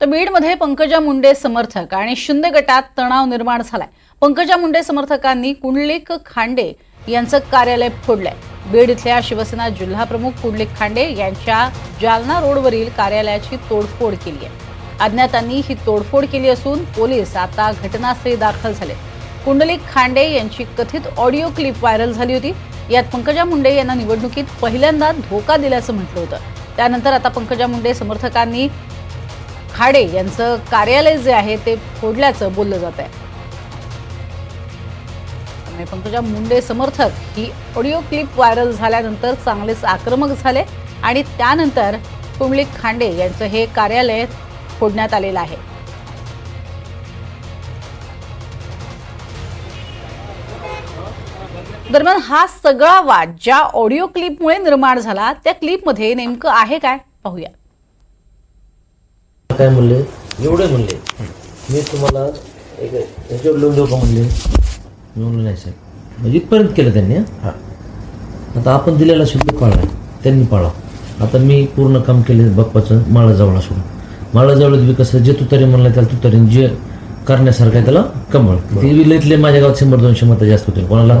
तर बीडमध्ये पंकजा मुंडे समर्थक आणि शिंदे गटात तणाव निर्माण झालाय. पंकजा मुंडे समर्थकांनी कुंडलिक खांडे यांचं कार्यालय फोडलंय. बीड इथल्या शिवसेना जिल्हाप्रमुख कुंडलिक खांडे यांच्या जालना रोडवरील कार्यालयाची तोडफोड केली आहे. अज्ञातांनी ही तोडफोड केली असून पोलीस आता घटनास्थळी दाखल झाले. कुंडलिक खांडे यांची कथित ऑडिओ क्लिप व्हायरल झाली होती. यात पंकजा मुंडे यांना निवडणुकीत पहिल्यांदा धोका दिल्याचं म्हटलं होतं. त्यानंतर आता पंकजा मुंडे समर्थकांनी खाडे यांचं कार्यालय जे आहे ते फोडल्याचं बोललं जात आहे त्यामुळे पंकजा मुंडे समर्थक ही ऑडिओ क्लिप व्हायरल झाल्यानंतर चांगलेच आक्रमक झाले आणि त्यानंतर कुंडलिक खांडे यांचं हे कार्यालय फोडण्यात आलेलं आहे. दरम्यान हा सगळा वाद ज्या ऑडिओ क्लिपमुळे निर्माण झाला त्या क्लिपमध्ये नेमकं आहे काय? पाहूया. काय म्हणले? एवढे म्हणले. मी तुम्हाला एक ह्याच्यावर लिहून देऊ का म्हणले म्हणलो नाही साहेब. म्हणजे इथपर्यंत केलं त्यांनी हं? आता आपण दिलेला शब्द पाळला. त्यांनी पाळा आता मी पूर्ण काम केले बाप्पाचं माळा जवळ सोडून. माळा जवळ बी कसं जे तुतारी म्हणलं त्याला तुतारी जे करण्यासारखं आहे त्याला कमळ. ते बी लईतले माझ्या गावात शंभर दोनशे मतं जास्त होते. कोणाला?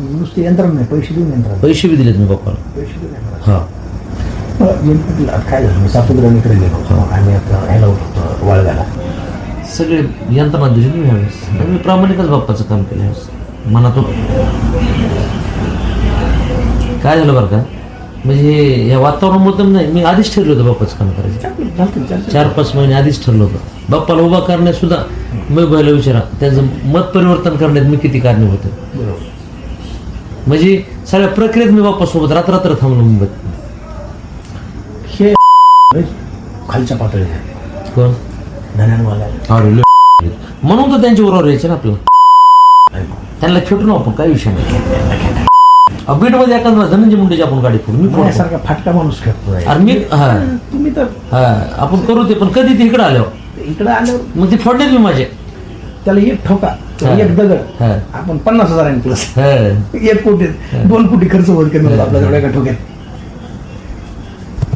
नुसते यंत्रणा नाही पैसे देऊन यंत्रणा पैसे बी दिलेत मी बाप्पाला पैसे देऊन यंत्रणा हा. मला नेमकं काय झालं? मी सापुद्राकडे गेलो आम्ही आपलं ह्याला होतो वाळव्याला. सगळे यंत्रणा दिली मी ह्यावेळेस. आणि मी प्रामाणिकच बाप्पाचं काम केलं ह्यावेळेस. मनातून. काय झालं बरं का? म्हणजे या वातावरणामुळे तर नाही. मी आधीच ठरलं होतं बाप्पाचं काम करायचं. चालतं चालतं चालतं चार पाच महिने आधीच ठरलं होतं. बाप्पाला उभा करण्यात सुद्धा मी बैला विचारा त्याचं मत परिवर्तन करण्यात मी किती कारणीभूत आहे? बरोबर. म्हणजे सगळ्या प्रक्रियेत मी बाप्पासोबत रात्र थांबलो मुंबईत. हे खालच्या पातळीवर आहे. कोण? लय म्हणून तर त्यांच्या बरोबर यायचं ना आपल्याला त्यांना खेटून आपण काही विषय नाही. बीडमध्ये एखादा धनंजय मुंडेची आपण गाडी फोडू मी माझ्यासारखा फाटका माणूस खेळतोय अरे मी हा. तुम्ही तर हा आपण करू ते पण कधी ते इकडे आल्यावर? इकडे आल्यावर मग ते फोडण्यात मी माझे. त्याला एक ठोका. एक दगड. आपण पन्नास हजारांनी प्लस एक कोटी दोन कोटी खर्च होत करणार आपल्या एवढ्या ठोक्यात.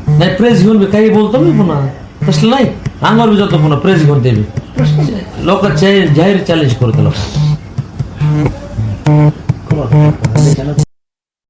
नाही प्रेस घेऊन मी काही बोलतो मी पुन्हा. तसलं नाही. अंगावर बी जातो पुन्हा प्रेस घेऊन ते बी. लोक जाहीर चॅलेंज करू त्याला त्याच्यानं